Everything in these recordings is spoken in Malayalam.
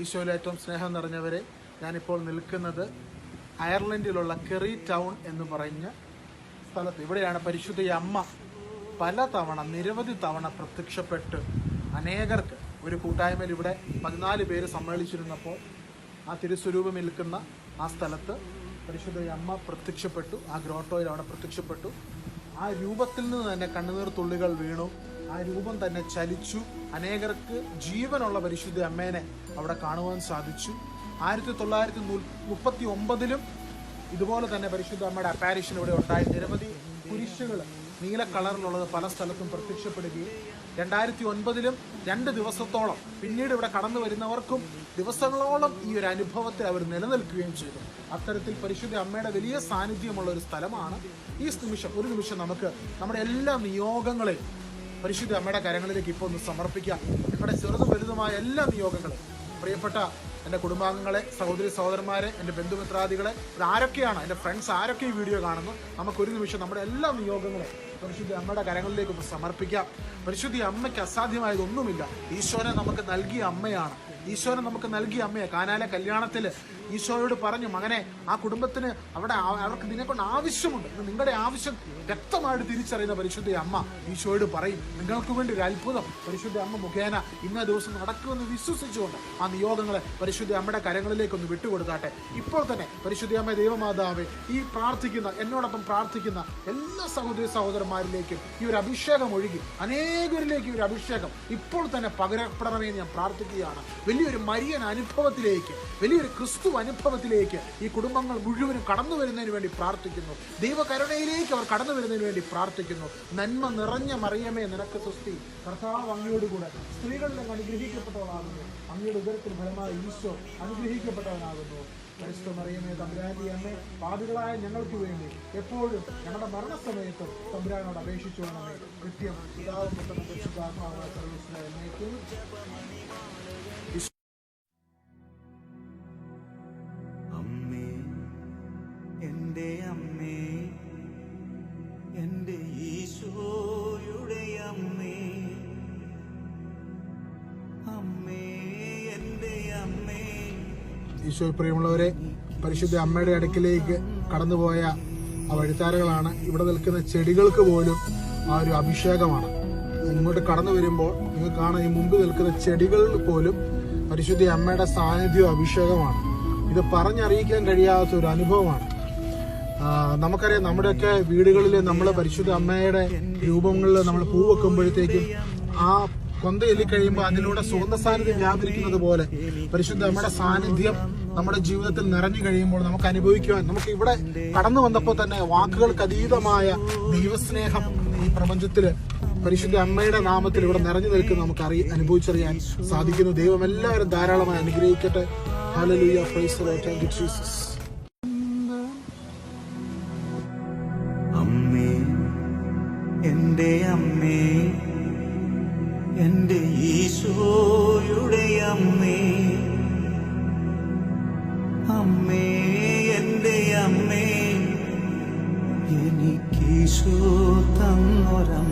ഈശോയിൽ ഏറ്റവും സ്നേഹം നിറഞ്ഞവരെ ഞാനിപ്പോൾ നിൽക്കുന്നത് അയർലൻഡിലുള്ള കെറി ടൗൺ എന്ന് പറഞ്ഞ സ്ഥലത്ത്. ഇവിടെയാണ് പരിശുദ്ധ അമ്മ പല തവണ നിരവധി തവണ പ്രത്യക്ഷപ്പെട്ട് അനേകർക്ക് ഒരു കൂട്ടായ്മയിൽ ഇവിടെ പതിനാല് പേര് സമ്മേളിച്ചിരുന്നപ്പോൾ ആ തിരുസ്വരൂപം നിൽക്കുന്ന ആ സ്ഥലത്ത് പരിശുദ്ധ അമ്മ പ്രത്യക്ഷപ്പെട്ടു. ആ ഗ്രോട്ടോയിൽ അവിടെ പ്രത്യക്ഷപ്പെട്ടു. ആ രൂപത്തിൽ നിന്ന് തന്നെ കണ്ണുനീർ തുള്ളികൾ വീണു. ആ രൂപം തന്നെ ചലിച്ചു. അനേകർക്ക് ജീവനുള്ള പരിശുദ്ധ അമ്മേനെ അവിടെ കാണുവാൻ സാധിച്ചു. ആയിരത്തി തൊള്ളായിരത്തി മുപ്പത്തി ഒമ്പതിലും ഇതുപോലെ തന്നെ പരിശുദ്ധ അമ്മയുടെ അപ്പാരിഷൻ ഇവിടെ ഉണ്ടായി. നിരവധി കുരിശുകൾ നീല കളറിലുള്ളത് പല സ്ഥലത്തും പ്രത്യക്ഷപ്പെടുകയും രണ്ടായിരത്തി ഒൻപതിലും രണ്ട് ദിവസത്തോളം പിന്നീട് ഇവിടെ കടന്നു വരുന്നവർക്കും ദിവസങ്ങളോളം ഈ ഒരു അനുഭവത്തിൽ അവർ നിലനിൽക്കുകയും ചെയ്തു. അത്തരത്തിൽ പരിശുദ്ധ അമ്മയുടെ വലിയ സാന്നിധ്യമുള്ള ഒരു സ്ഥലമാണ്. ഈ നിമിഷം ഒരു നിമിഷം നമുക്ക് നമ്മുടെ എല്ലാ നിയോഗങ്ങളെയും പരിശുദ്ധ അമ്മയുടെ കരങ്ങളിലേക്ക് ഇപ്പോൾ ഒന്ന് സമർപ്പിക്കുക. നിങ്ങളുടെ ചെറുതും വലുതുമായ എല്ലാ നിയോഗങ്ങളും. പ്രിയപ്പെട്ട എന്റെ കുടുംബാംഗങ്ങളെ സഹോദരി സഹോദരന്മാരെ എന്റെ ബന്ധുമിത്രാദികളെ ആരൊക്കെയാണ് എന്റെ ഫ്രണ്ട്സ് ആരൊക്കെ ഈ വീഡിയോ കാണുന്നു? നമുക്കൊരു നിമിഷം നമ്മുടെ എല്ലാ നിയോഗങ്ങളും പരിശുദ്ധി അമ്മയുടെ കരങ്ങളിലേക്ക് ഒന്ന് സമർപ്പിക്കാം. പരിശുദ്ധി അമ്മയ്ക്ക് അസാധ്യമായതൊന്നുമില്ല. ഈശോനെ നമുക്ക് നൽകിയ അമ്മയാണ്. ഈശോനെ നമുക്ക് നൽകിയ അമ്മയെ കാനാലെ കല്യാണത്തിൽ ഈശോയോട് പറഞ്ഞു മകനെ ആ കുടുംബത്തിന് അവിടെ അവർക്ക് നിന്നെ കൊണ്ട് ആവശ്യമുണ്ട്. നിങ്ങളുടെ ആവശ്യം. വ്യക്തമായിട്ട് തിരിച്ചറിയുന്ന പരിശുദ്ധ അമ്മ ഈശോയോട് പറയും നിങ്ങൾക്ക് വേണ്ടി ഒരു അത്ഭുതം. പരിശുദ്ധ അമ്മ മുഖേന ഇന്ന ദിവസം നടക്കുമെന്ന് വിശ്വസിച്ചുകൊണ്ട് ആ നിയോഗങ്ങളെ പരിശുദ്ധ അമ്മയുടെ കരങ്ങളിലേക്ക് ഒന്ന് വിട്ടുകൊടുത്താട്ടെ ഇപ്പോൾ തന്നെ പരിശുദ്ധ അമ്മ ദൈവമാതാവെ ഈ പ്രാർത്ഥിക്കുന്ന എന്നോടൊപ്പം പ്രാർത്ഥിക്കുന്ന എല്ലാ സഹോദരി സഹോദരന്മാരിലേക്കും ഈ ഒരു അഭിഷേകം ഒഴുകി. അനേകരിലേക്ക് ഒരു അഭിഷേകം ഇപ്പോൾ തന്നെ പകരപ്പെടണമെന്ന് ഞാൻ പ്രാർത്ഥിക്കുകയാണ്. വലിയൊരു മരിയൻ അനുഭവത്തിലേക്ക് വലിയൊരു ക്രിസ്തു അനുഭവത്തിലേക്ക് ഈ കുടുംബങ്ങൾ മുഴുവനും കടന്നു വരുന്നതിന് വേണ്ടി പ്രാർത്ഥിക്കുന്നു. ദൈവകരുണയിലേക്ക് അവർ കടന്നു വരുന്നതിന് വേണ്ടി പ്രാർത്ഥിക്കുന്നു. നന്മ നിറഞ്ഞ മറിയമേ നിനക്ക് സുസ്തി കർത്താവ് അങ്ങയോടുകൂടെ സ്ത്രീകളിലും അനുഗ്രഹിക്കപ്പെട്ടവളാകുന്നു. അങ്ങയുടെ ഉദരത്തിൽ ഫലമായ ഈശോ അനുഗ്രഹിക്കപ്പെട്ടവനാകുന്നു. പരിശുദ്ധ മറിയമേ തമ്പുരാന്റെ അമ്മേ പാപികളായ ഞങ്ങൾക്ക് വേണ്ടി എപ്പോഴും ഞങ്ങളുടെ മരണസമയത്തും തമ്പുരാനോട് അപേക്ഷിച്ചു വേണമേ കൃത്യം പിതാവും പുത്രനും സർവീസിനെ എന്നേക്കും എന്റെ ഈശോയുടെ അമ്മേ അമ്മേ എന്റെ അമ്മേ. ഈശോ പ്രിയമുള്ളവരെ പരിശുദ്ധ അമ്മയുടെ അടുക്കിലേക്ക് കടന്നുപോയ ആ വഴിത്താരകളാണ്. ഇവിടെ നിൽക്കുന്ന ചെടികൾക്ക് പോലും ആ ഒരു അഭിഷേകമാണ്. ഇങ്ങോട്ട് കടന്നു വരുമ്പോൾ നിങ്ങൾ കാണാൻ ഈ മുമ്പ് നിൽക്കുന്ന ചെടികൾ പോലും പരിശുദ്ധ അമ്മയുടെ സാന്നിധ്യവും അഭിഷേകമാണ് ഇത് പറഞ്ഞറിയിക്കാൻ കഴിയാത്ത ഒരു അനുഭവമാണ്. നമുക്കറിയാം നമ്മുടെയൊക്കെ വീടുകളിൽ നമ്മൾ പരിശുദ്ധ അമ്മയുടെ രൂപങ്ങളിൽ നമ്മൾ പൂ വെക്കുമ്പോഴത്തേക്കും ആ കൊന്ത എല്ലിക്കഴിയുമ്പോൾ അതിലൂടെ സുഗന്ധ സാന്നിധ്യം വ്യാപരിക്കുന്നത് പോലെ പരിശുദ്ധ അമ്മയുടെ സാന്നിധ്യം നമ്മുടെ ജീവിതത്തിൽ നിറഞ്ഞു കഴിയുമ്പോൾ നമുക്ക് അനുഭവിക്കുവാൻ നമുക്ക് ഇവിടെ കടന്നു വന്നപ്പോൾ തന്നെ വാക്കുകൾക്ക് അതീതമായ ദൈവസ്നേഹം ഈ പ്രപഞ്ചത്തിൽ പരിശുദ്ധ അമ്മയുടെ നാമത്തിൽ ഇവിടെ നിറഞ്ഞു നിൽക്കുന്ന നമുക്ക് അറിയ അനുഭവിച്ചറിയാൻ സാധിക്കുന്നു. ദൈവം എല്ലാവരും ധാരാളമായി അനുഗ്രഹിക്കട്ടെ. Hallelujah praise thank you Jesus എന്റെ അമ്മേ എന്റെ ഈശോയുടെ അമ്മേ അമ്മേ എന്റെ അമ്മേ എനിക്കീശോ തന്നൊരമ്മേ.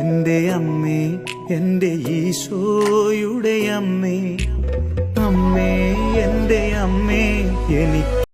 എന്റെ അമ്മേ എന്റെ ഈശോയുടെ അമ്മേ. അമ്മേ എന്റെ അമ്മേ എനിക്ക്